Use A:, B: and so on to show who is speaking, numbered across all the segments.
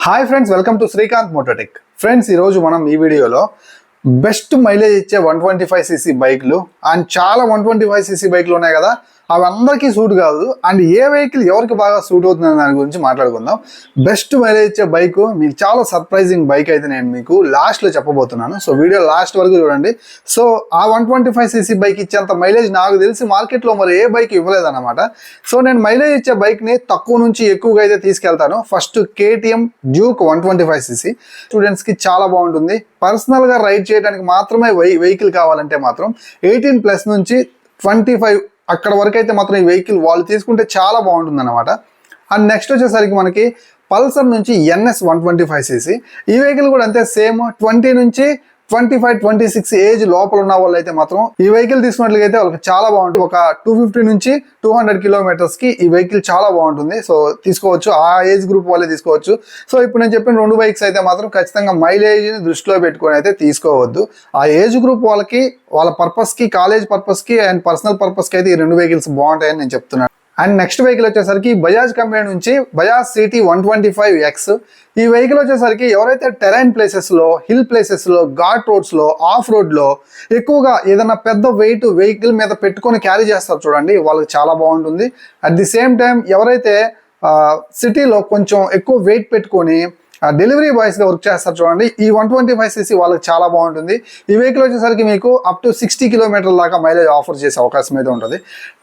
A: Hi friends welcome to Srikanth Mototech friends ఈరోజు మనం ఈ వీడియోలో బెస్ట్ మైలేజ్ ఇచ్చే వన్ ట్వంటీ ఫైవ్ సీసీ బైక్లు అండ్ చాలా వన్ ట్వంటీ ఫైవ్ సీసీ బైక్లు ఉన్నాయి కదా అవి అందరికీ సూట్ కాదు. అండ్ ఏ వెహికల్ ఎవరికి బాగా సూట్ అవుతుంది అనే దాని గురించి మాట్లాడుకుందాం. బెస్ట్ మైలేజ్ ఇచ్చే బైక్ మీకు చాలా సర్ప్రైజింగ్ బైక్ అయితే నేను మీకు లాస్ట్లో చెప్పబోతున్నాను. సో వీడియో లాస్ట్ వరకు చూడండి. సో ఆ one twenty five CC bike ఇచ్చేంత మైలేజ్ నాకు తెలిసి మార్కెట్లో మరి ఏ బైక్ ఇవ్వలేదన్నమాట. సో నేను మైలేజ్ ఇచ్చే బైక్ని తక్కువ నుంచి ఎక్కువగా అయితే తీసుకెళ్తాను. First KTM Duke one twenty five CC. స్టూడెంట్స్కి చాలా బాగుంటుంది. పర్సనల్గా రైడ్ చేయడానికి మాత్రమే వెహికల్ కావాలంటే మాత్రం ఎయిటీన్ ప్లస్ నుంచి ట్వంటీ ఫైవ్ అక్కడ వరకు అయితే మాత్రం ఈ వెహికల్ వాళ్ళు తీసుకుంటే చాలా బాగుంటుంది అనమాట అండ్ నెక్స్ట్ వచ్చేసరికి మనకి పల్సర్ నుంచి NS one twenty five CC. ఈ వెహికల్ కూడా అంతే సేమ్ ట్వంటీ నుంచి twenty five twenty six age లోపల ఉన్న వాళ్ళు అయితే మాత్రం ఈ వెహికల్ తీసుకున్నట్లయితే వాళ్ళకి చాలా బాగుంటుంది. ఒక టూ ఫిఫ్టీ నుంచి టూ హండ్రెడ్ కిలోమీటర్స్కి ఈ వెహికల్ చాలా బాగుంటుంది. సో తీసుకోవచ్చు. ఆ ఏజ్ గ్రూప్ వాళ్ళే తీసుకోవచ్చు. సో ఇప్పుడు నేను చెప్పిన రెండు బైక్స్ అయితే మాత్రం ఖచ్చితంగా మైలేజ్ని దృష్టిలో పెట్టుకొని అయితే తీసుకోవద్దు. ఆ ఏజ్ గ్రూప్ వాళ్ళకి వాళ్ళ పర్పస్కి కాలేజ్ పర్పస్కి అండ్ పర్సనల్ పర్పస్కి అయితే ఈ రెండు వెహికల్స్ బాగుంటాయని నేను చెప్తున్నాను. అండ్ నెక్స్ట్ వెహికల్ వచ్చేసరికి బజాజ్ కంపెనీ నుంచి Bajaj CT one twenty five X ఈ వెహికల్ వచ్చేసరికి ఎవరైతే టెరైన్ ప్లేసెస్లో హిల్ ప్లేసెస్లో ఘాట్ రోడ్స్లో ఆఫ్ రోడ్లో ఎక్కువగా ఏదైనా పెద్ద వెయిట్ వెహికల్ మీద పెట్టుకొని క్యారీ చేస్తారు చూడండి వాళ్ళకి చాలా బాగుంటుంది. అట్ ది సేమ్ టైం ఎవరైతే సిటీలో కొంచెం ఎక్కువ వెయిట్ పెట్టుకొని డెలివరీ బాయ్స్గా వర్క్ చేస్తారు చూడండి. ఈ వన్ ట్వంటీ ఫైవ్ సీసీ వాళ్ళకి చాలా బాగుంటుంది. ఈ వెహికల్ వచ్చేసరికి మీకు అప్ టు సిక్స్టీ కిలోమీటర్ల దాకా మైలేజ్ ఆఫర్ చేసే అవకాశం అయితే ఉంటుంది.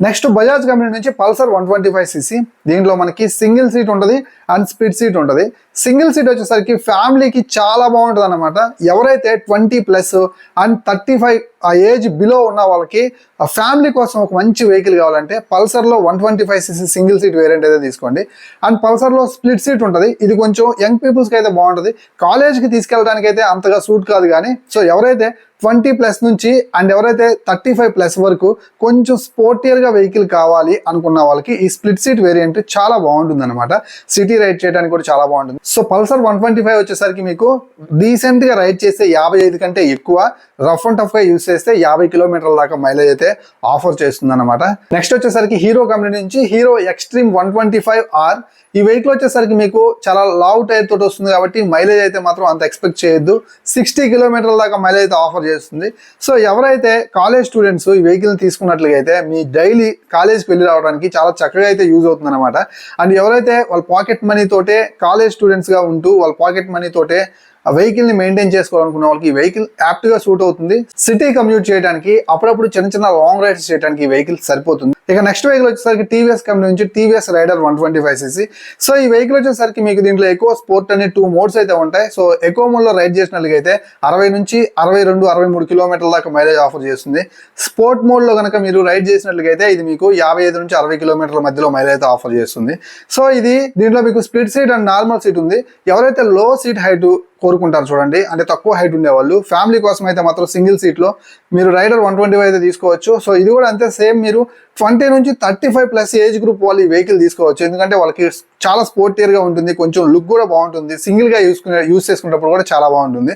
A: నెక్స్ట్ బజాజ్ కంపెనీ నుంచి Pulsar one twenty five CC దీంట్లో మనకి సింగిల్ సీట్ ఉంటుంది అండ్ స్పీడ్ సీట్ ఉంటుంది. సింగిల్ సీట్ వచ్చేసరికి ఫ్యామిలీకి చాలా బాగుంటుంది అనమాట ఎవరైతే twenty plus and thirty five ఆ ఏజ్ బిలో ఉన్న వాళ్ళకి ఆ ఫ్యామిలీ కోసం ఒక మంచి వెహికల్ కావాలంటే పల్సర్లో one twenty five CC single seat variant అయితే తీసుకోండి. అండ్ పల్సర్లో స్ప్లిట్ సీట్ ఉంటుంది. ఇది కొంచెం యంగ్ పీపుల్స్కి అయితే బాగుంటుంది. కాలేజ్కి తీసుకెళ్ళడానికి అయితే అంతగా సూట్ కాదు కానీ సో ఎవరైతే ట్వంటీ ప్లస్ నుంచి అండ్ ఎవరైతే థర్టీ ఫైవ్ ప్లస్ వరకు కొంచెం స్పోర్టియర్గా వెహికల్ కావాలి అనుకున్న వాళ్ళకి ఈ స్ప్లిట్ సీట్ వేరియంట్ చాలా బాగుంటుంది అనమాట సిటీ రైడ్ చేయడానికి కూడా చాలా బాగుంటుంది. So Pulsar one twenty five వచ్చేసరికి మీకు డీసెంట్గా రైడ్ చేస్తే యాభై ఐదు కంటే ఎక్కువ రఫ్ అండ్ టఫ్గా యూస్ చేస్తే యాభై కిలోమీటర్ల దాకా మైలేజ్ అయితే ఆఫర్ చేస్తుంది అనమాట నెక్స్ట్ వచ్చేసరికి హీరో కంపెనీ నుంచి Hero Xtreme one twenty five R ఈ వెహికల్ వచ్చేసరికి మీకు చాలా లావ్ టైర్ తోటి వస్తుంది కాబట్టి మైలేజ్ అయితే మాత్రం అంత ఎక్స్పెక్ట్ చేయొద్దు. సిక్స్టీ కిలోమీటర్ల దాకా మైలేజ్ అయితే ఆఫర్ చేస్తుంది. సో ఎవరైతే కాలేజ్ స్టూడెంట్స్ ఈ వెహికల్ తీసుకున్నట్లయితే మీ డైలీ కాలేజ్కి వెళ్ళి రావడానికి చాలా చక్కగా అయితే యూజ్ అవుతుంది అనమాట అండ్ ఎవరైతే వాళ్ళ పాకెట్ మనీ తోటే కాలేజ్ స్టూడెంట్స్గా ఉంటూ వాళ్ళ పాకెట్ మనీ తోటే ఆ వెహికల్ని మెయింటైన్ చేసుకోవాలనుకున్న వాళ్ళకి ఈ వెహికల్ యాప్ట్గా సూట్ అవుతుంది. సిటీ కమ్యూట్ చేయడానికి అప్పుడప్పుడు చిన్న చిన్న లాంగ్ రైడ్స్ చేయడానికి ఈ వెహికల్ సరిపోతుంది. ఇక నెక్స్ట్ వెహికల్ వచ్చేసరికి టీవీఎస్ కంపెనీ నుంచి TVS Raider one twenty five CC. So ఈ వెహికల్ వచ్చేసరికి మీకు దీంట్లో ఎక్కువ స్పోర్ట్ అనే టూ మోడ్స్ అయితే ఉంటాయి. సో ఎక్కువ మోడ్లో రైడ్ చేసినట్లయితే అరవై నుంచి అరవై రెండు అరవై మూడు కిలోమీటర్ల దాకా మైలేజ్ ఆఫర్ చేస్తుంది. స్పోర్ట్ మోడ్లో కనుక మీరు రైడ్ చేసినట్లయితే ఇది మీకు యాభై ఐదు నుంచి అరవై కిలోమీటర్ల మధ్యలో మైలేజ్ అయితే ఆఫర్ చేస్తుంది. సో ఇది దీంట్లో మీకు split seat and normal seat ఉంది. ఎవరైతే లో సీట్ హైట్ కోరుకుంటారు చూడండి. అంటే తక్కువ హైట్ ఉండేవాళ్ళు. ఫ్యామిలీ కోసం అయితే మాత్రం సింగిల్ సీట్లో మీరు రైడర్ వన్ ట్వంటీ అయితే తీసుకోవచ్చు. సో ఇది కూడా అంతే సేమ్ మీరు ట్వంటీ నుంచి thirty five plus age group వాళ్ళు ఈ వెహికల్ తీసుకోవచ్చు. ఎందుకంటే వాళ్ళకి చాలా స్పోర్టియర్గా ఉంటుంది కొంచెం లుక్ కూడా బాగుంటుంది. సింగిల్గా యూస్ యూస్ చేసుకున్నప్పుడు కూడా చాలా బాగుంటుంది.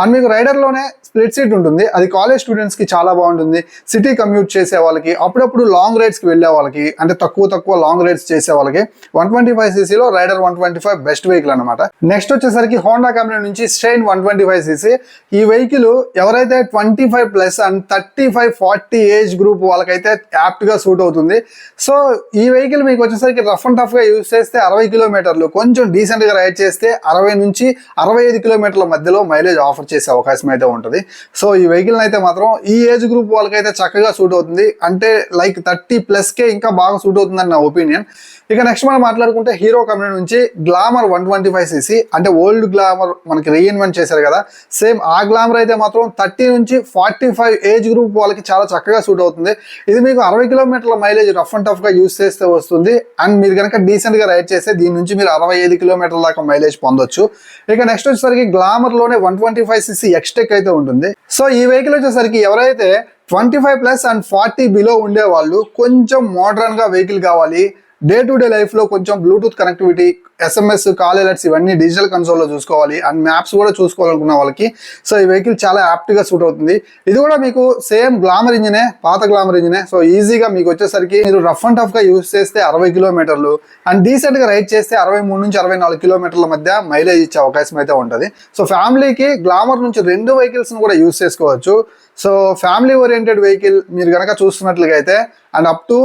A: అండ్ మీకు రైడర్లోనే స్ప్లిట్ సీట్ ఉంటుంది. అది కాలేజ్ స్టూడెంట్స్కి చాలా బాగుంటుంది. సిటీ కమ్యూట్ చేసే వాళ్ళకి అప్పుడప్పుడు లాంగ్ రైడ్స్కి వెళ్ళే వాళ్ళకి అంటే తక్కువ తక్కువ లాంగ్ రైడ్స్ చేసే వాళ్ళకి one twenty five సీసీలో rider one twenty five best vehicle అనమాట నెక్స్ట్ వచ్చేసరికి హోండా కంపెనీ నుంచి strain one twenty five CC ఈ వెహికల్ ఎవరైతే twenty five plus and thirty five forty age group వాళ్ళకైతే యాప్ట్గా సూట్ అవుతుంది. సో ఈ వెహికల్ మీకు వచ్చేసరికి రఫ్ అండ్ టఫ్గా యూస్ చేస్తే అరవై కిలోమీటర్లు కొంచెం డీసెంట్గా రైడ్ చేస్తే అరవై నుంచి అరవై ఐదు కిలోమీటర్ల మధ్యలో మైలేజ్ ఆఫర్ చేసే అవకాశం అయితే ఉంటుంది. సో ఈ వెహికల్ అయితే మాత్రం ఈ ఏజ్ గ్రూప్ వాళ్ళకైతే చక్కగా సూట్ అవుతుంది. అంటే లైక్ థర్టీ ప్లస్కే ఇంకా బాగా సూట్ అవుతుందని నా ఒపీనియన్ ఇక నెక్స్ట్ మనం మాట్లాడుకుంటే హీరో కంపెనీ నుంచి Glamour one twenty five CC అంటే ఓల్డ్ గ్లామర్ మనకి రీఇన్వెంట్ చేశారు కదా. సేమ్ ఆ గ్లామర్ అయితే మాత్రం థర్టీ నుంచి ఫార్టీ ఫైవ్ ఏజ్ గ్రూప్ వాళ్ళకి చాలా చక్కగా సూట్ అవుతుంది. ఇది మీకు అరవై కిలోమీటర్ల మైలేజ్ రఫ్ అండ్ టఫ్గా యూస్ చేస్తే వస్తుంది. అండ్ మీరు కనుక డీసెంట్గా రైడ్ చేస్తే దీని నుంచి మీరు అరవై ఐదు కిలోమీటర్ల దాకా మైలేజ్ పొందొచ్చు. ఇక నెక్స్ట్ వచ్చేసరికి గ్లామర్లోనే one twenty five CC Xtec అయితే ఉంటుంది. సో ఈ వెహికల్ వచ్చేసరికి ఎవరైతే twenty five plus and forty below ఉండే వాళ్ళు కొంచెం మోడర్న్గా వెహికల్ కావాలి. డే టు డే లైఫ్లో కొంచెం Bluetooth connectivity SMS call alerts ఇవన్నీ డిజిటల్ కన్సోల్లో చూసుకోవాలి. అండ్ మ్యాప్స్ కూడా చూసుకోవాలనుకున్న వాళ్ళకి. సో ఈ వెహికల్ చాలా యాప్ట్గా సూట్ అవుతుంది. ఇది కూడా మీకు సేమ్ గ్లామర్ ఇంజినే పాత గ్లామర్ ఇంజినే సో ఈజీగా మీకు వచ్చేసరికి మీరు రఫ్ అండ్ టఫ్గా యూస్ చేస్తే అరవై కిలోమీటర్లు. అండ్ డీసెంట్గా రైడ్ చేస్తే అరవై మూడు నుంచి అరవై నాలుగు కిలోమీటర్ల మధ్య మైలేజ్ ఇచ్చే అవకాశం అయితే ఉంటుంది. సో ఫ్యామిలీకి గ్లామర్ నుంచి రెండు వెహికల్స్ని కూడా యూస్ చేసుకోవచ్చు. సో ఫ్యామిలీ ఓరియంటెడ్ వెహికల్ మీరు కనుక చూస్తున్నట్లుగా అయితే and up to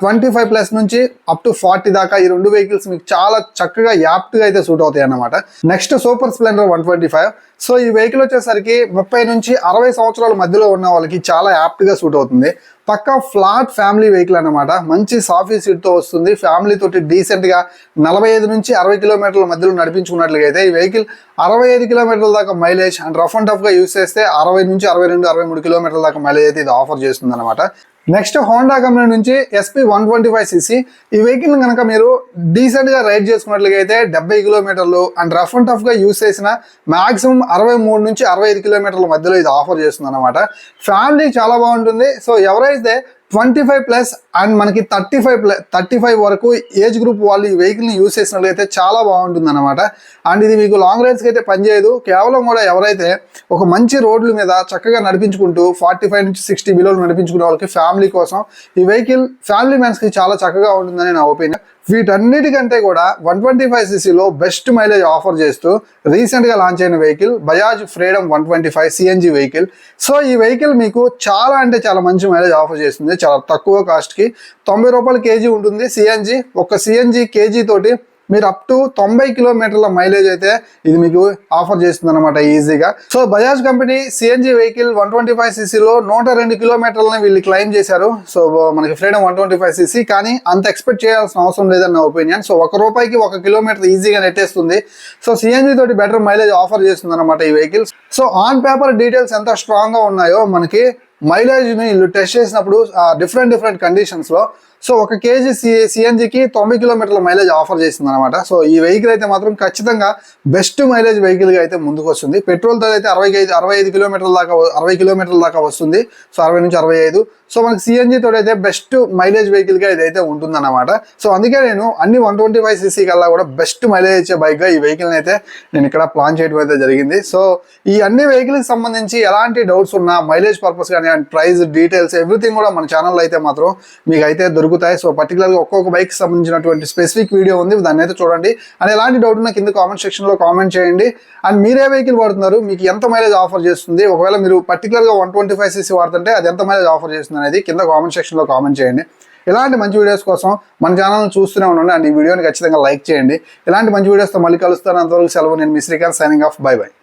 A: twenty uh, five plus నుంచి అప్ టు ఫార్టీ దాకా ఈ రెండు వెహికల్స్ మీకు చాలా చక్కగా యాప్ట్గా అయితే సూట్ అవుతాయి అన్నమాట next Super Splendor one twenty five so ఈ వెహికల్ వచ్చేసరికి ముప్పై నుంచి అరవై సంవత్సరాల మధ్యలో ఉన్న వాళ్ళకి చాలా యాప్ట్గా సూట్ అవుతుంది. పక్కా ఫ్లాట్ ఫ్యామిలీ వెహికల్ అన్నమాట. మంచి సాఫీ సీట్తో వస్తుంది. ఫ్యామిలీ తోటి డీసెంట్గా నలభై ఐదు నుంచి అరవై కిలోమీటర్ల మధ్యలో నడిపించుకున్నట్లయితే ఈ వెహికల్ అరవై ఐదు కిలోమీటర్ల దాకా మైలేజ్ అండ్ రఫ్ అండ్ టఫ్గా యూస్ చేస్తే అరవై నుంచి అరవై రెండు అరవై మూడు కిలోమీటర్ల దాకా మైలేజ్ అయితే ఇది ఆఫర్ చేస్తుంది అనమాట నెక్స్ట్ హోండా కంపెనీ నుంచి SP one twenty five CC ఈ వెహికల్ కనుక మీరు డీసెంట్గా రైడ్ చేసుకున్నట్లయితే డెబ్బై కిలోమీటర్లు అండ్ రఫ్ అండ్ టఫ్గా యూస్ చేసిన మాక్సిమం అరవై మూడు నుంచి అరవై ఐదు కిలోమీటర్ల మధ్యలో ఇది ఆఫర్ చేస్తుంది అనమాట ఫ్యామిలీ చాలా బాగుంటుంది. సో ఎవరైతే ట్వంటీ ఫైవ్ ప్లస్ అండ్ మనకి thirty five plus thirty five వరకు ఏజ్ గ్రూప్ వాళ్ళు ఈ వెహికల్ని యూస్ చేసినట్లయితే చాలా బాగుంటుంది అనమాట అండ్ ఇది మీకు లాంగ్ రైడ్స్కి అయితే పనిచేయదు కేవలం కూడా ఎవరైతే ఒక మంచి రోడ్ల మీద చక్కగా నడిపించుకుంటూ ఫార్టీ ఫైవ్ నుంచి సిక్స్టీ బిలో నడిపించుకునే వాళ్ళకి ఫ్యామిలీ కోసం ఈ వెహికల్ ఫ్యామిలీ మ్యాన్స్కి చాలా చక్కగా ఉంటుందని నా ఒపీనియన్. వీటన్నిటికంటే కూడా వన్ ట్వంటీ ఫైవ్ సీసీలో బెస్ట్ మైలేజ్ ఆఫర్ చేస్తూ రీసెంట్గా లాంచ్ అయిన vehicle Bajaj Freedom one twenty five CNG vehicle. So ఈ వెహికల్ మీకు చాలా అంటే చాలా మంచి మైలేజ్ ఆఫర్ చేస్తుంది. చాలా తక్కువ కాస్ట్కి తొంభై రూపాయల కేజీ ఉంటుంది. సిఎన్జి ఒక సిఎన్జి కేజీ తోటి మీరు అప్ టు తొంభై కిలోమీటర్ల మైలేజ్ అయితే ఇది మీకు ఆఫర్ చేస్తుంది అనమాట ఈజీగా so Bajaj company CNG vehicle one twenty five సీసీలో నూట రెండు కిలోమీటర్లని వీళ్ళు క్లైమ్ చేశారు. సో మనకి Freedom one twenty five CC కానీ అంత ఎక్స్పెక్ట్ చేయాల్సిన అవసరం లేదని నా ఒపీనియన్ సో ఒక రూపాయికి ఒక కిలోమీటర్ ఈజీగా నెట్టేస్తుంది. సో సిఎన్జి తోటి బెటర్ మైలేజ్ ఆఫర్ చేస్తుంది అనమాట ఈ vehicle so on paper details ఎంత స్ట్రాంగ్గా ఉన్నాయో మనకి మైలేజ్ని వీళ్ళు టెస్ట్ చేసినప్పుడు డిఫరెంట్ డిఫరెంట్ కండిషన్స్లో సో ఒక కేజీ సి సిఎన్జికి తొంభై కిలోమీటర్ల మైలేజ్ ఆఫర్ చేసింది అనమాట సో ఈ వెహికల్ అయితే మాత్రం ఖచ్చితంగా బెస్ట్ మైలేజ్ వెహికల్గా అయితే ముందుకు వస్తుంది పెట్రోల్తో అయితే అరవై ఐదు అరవై ఐదు కిలోమీటర్ల దాకా అరవై కిలోమీటర్ల దాకా వస్తుంది. సో అరవై నుంచి అరవై ఐదు. సో మనకి సిఎన్జి తోటి అయితే బెస్ట్ మైలేజ్ వెహికల్గా ఇదైతే ఉంటుందన్నమాట. సో అందుకే నేను అన్ని వన్ ట్వంటీ ఫైవ్ సీసీ కల్లా కూడా బెస్ట్ మైలేజ్ ఇచ్చే బైక్గా ఈ వెహికల్ని అయితే నేను ఇక్కడ ప్లాన్ చేయడం అయితే జరిగింది. సో ఈ అన్ని వెహికల్కి సంబంధించి ఎలాంటి డౌట్స్ ఉన్నా మైలేజ్ పర్పస్ కానీ అండ్ ప్రైస్ డీటెయిల్స్ ఎవ్రీథింగ్ కూడా మన ఛానల్లో అయితే మాత్రం మీకు అయితే దొరుకుతాయి సో పర్టికులర్గా ఒక్కొక్క బైక్ సంబంధించినటువంటి స్పెసిఫిక్ వీడియో ఉంది. దాన్ని అయితే చూడండి. అండ్ ఎలాంటి డౌట్ ఉన్నా కింద కామెంట్ సెక్షన్లో కామెంట్ చేయండి. అండ్ మీరే వెహికల్ వాడుతున్నారు. మీకు ఎంత మైలేజ్ ఆఫర్ చేస్తుంది? ఒకవేళ మీరు పర్టికులర్గా వన్ ట్వంటీ ఫైవ్ సీసీ వాడుతుంటే అది ఎంత మైలేజ్ ఆఫర్ చేస్తుంది అనేది కింద కామెంట్ సెక్షన్లో కామెంట్ చేయండి. ఇలాంటి మంచి వీడియోస్ కోసం మన ఛానల్ని చూస్తూనే ఉండండి. అండ్ ఈ వీడియోని ఖచ్చితంగా లైక్ చేయండి. ఇలాంటి మంచి వీడియోస్తో మళ్ళీ కలుస్తాను. అంతవరకు సెలవు. నేను మీ Srikanth signing off bye bye